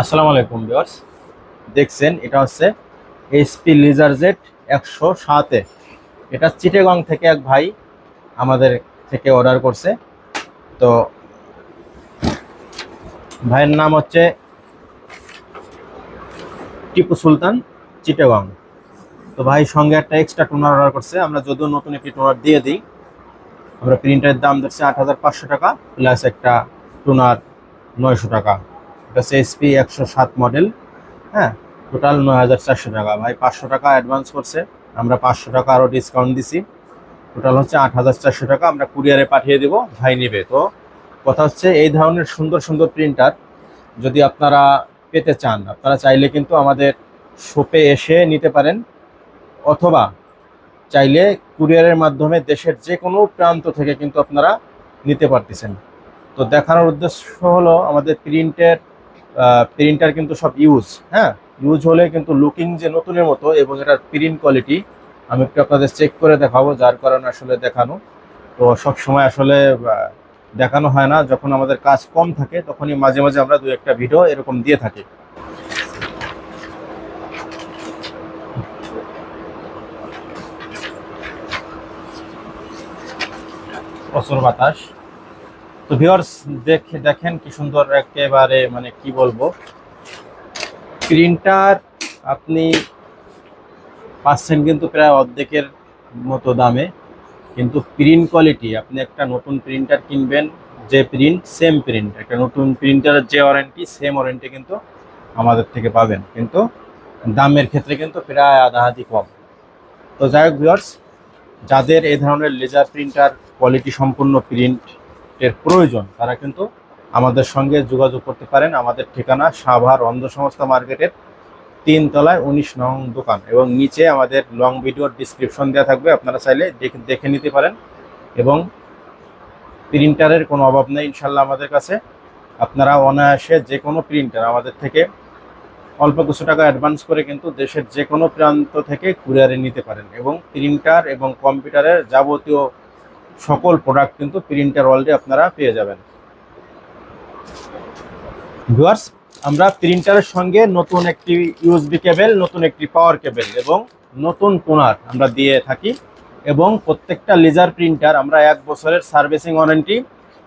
আসসালামু আলাইকুম ভিউয়ার্স। দেখছেন, এটা হচ্ছে এইচপি লিজার জেট একশো সাতে এটা চিটেগং থেকে এক ভাই আমাদের থেকে অর্ডার করছে। তো ভাইয়ের নাম হচ্ছে টিপু সুলতান, চিটেগং। তো ভাই সঙ্গে একটা এক্সট্রা টোনার অর্ডার করছে। আমরা যদিও নতুন একটি টোনার দিয়ে দিই। আমরা প্রিন্টারের দাম ধরছি আট টাকা প্লাস একটা টোনার নয়শো টাকা। এটা হচ্ছে এসপি একশো সাত মডেল হ্যাঁ? টোটাল নয় হাজার চারশো টাকা। ভাই, পাঁচশো টাকা অ্যাডভান্স করছে। আমরা পাঁচশো টাকা আরও ডিসকাউন্ট দিছি। টোটাল হচ্ছে আট হাজার চারশো টাকা। আমরা কুরিয়ারে পাঠিয়ে দেবো। ভাই নেবে। তো কথা হচ্ছে, এই ধরনের সুন্দর সুন্দর প্রিন্টার যদি আপনারা পেতে চান, আপনারা চাইলে কিন্তু আমাদের শপে এসে নিতে পারেন। অথবা চাইলে কুরিয়ারের মাধ্যমে দেশের যে কোনো প্রান্ত থেকে কিন্তু আপনারা নিতে পারতেছেন। তো দেখানোর উদ্দেশ্য হলো আমাদের প্রিন্টের প্রিন্টার কিন্তু সব ইউজ হ্যাঁ? ইউজ হলে কিন্তু লুকিং যে নতুনের মতো এবং এটার প্রিন্ট কোয়ালিটি আমি একটু আপনাদের চেক করে দেখাবো, যার কারণে আসলে দেখানো। তো সব সময় আসলে দেখানো হয় না। যখন আমাদের কাজ কম থাকে, তখনই মাঝে মাঝে আমরা দু একটা ভিডিও এরকম দিয়ে থাকি। প্রচুর বাতাস। তো ভিউয়ার্স দেখে দেখেন কি সুন্দর একেবারে মানে কি বলব? প্রিন্টার আপনি পাচ্ছেন কিন্তু প্রায় অর্ধেকের মতো দামে। কিন্তু প্রিন্ট কোয়ালিটি আপনি একটা নতুন প্রিন্টার কিনবেন, যে প্রিন্ট সেম প্রিন্ট একটা নতুন প্রিন্টারের যে ওয়ারেন্টি সেম ওয়ারেন্টি কিন্তু আমাদের থেকে পাবেন। কিন্তু দামের ক্ষেত্রে কিন্তু প্রায় আধাআধি কম। তো যাই হোক ভিউয়ার্স যাদের এই ধরনের লেজার প্রিন্টার কোয়ালিটি সম্পূর্ণ প্রিন্টের প্রয়োজন। তারা কিন্তু আমাদের সঙ্গে যোগাযোগ করতে পারেন। আমাদের ঠিকানা সাভার অন্ধ সংস্থা মার্কেটের তিন তলায় উনিশ নং দোকান এবং নিচে আমাদের লং ভিডিওর ডিসক্রিপশন দেওয়া থাকবে। আপনারা চাইলে দেখে নিতে পারেন এবং প্রিন্টারের কোনো অভাব নেই ইনশাল্লাহ আমাদের কাছে। আপনারা অনায়াসে যে কোনো প্রিন্টার আমাদের থেকে অল্প কিছু টাকা অ্যাডভান্স করে কিন্তু দেশের যে কোনো প্রান্ত থেকে কুরিয়ারে নিতে পারেন এবং প্রিন্টার এবং কম্পিউটারের যাবতীয় সকল প্রোডাক্ট কিন্তু প্রিন্টার ওয়ার্ল্ডে আপনারা পেয়ে যাবেন। ভিউয়ার্স আমরা প্রিন্টারের সঙ্গে নতুন একটি ইউএসবি কেবল নতুন একটি পাওয়ার কেবল এবং নতুন টোনার আমরা দিয়ে থাকি এবং প্রত্যেকটা লেজার প্রিন্টার আমরা এক বছরের সার্ভিসিং ওয়ারেন্টি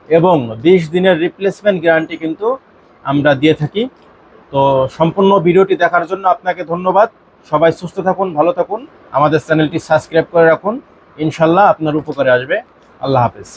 এবং বিশ দিনের রিপ্লেসমেন্ট গ্যারান্টি কিন্তু আমরা দিয়ে থাকি। তো সম্পূর্ণ ভিডিওটি দেখার জন্য আপনাকে ধন্যবাদ। সবাই সুস্থ থাকুন, ভালো থাকুন। আমাদের চ্যানেলটি সাবস্ক্রাইব করে রাখুন। ইনশাল্লাহ আপনার উপকারে আসবে। আল্লাহ হাফেজ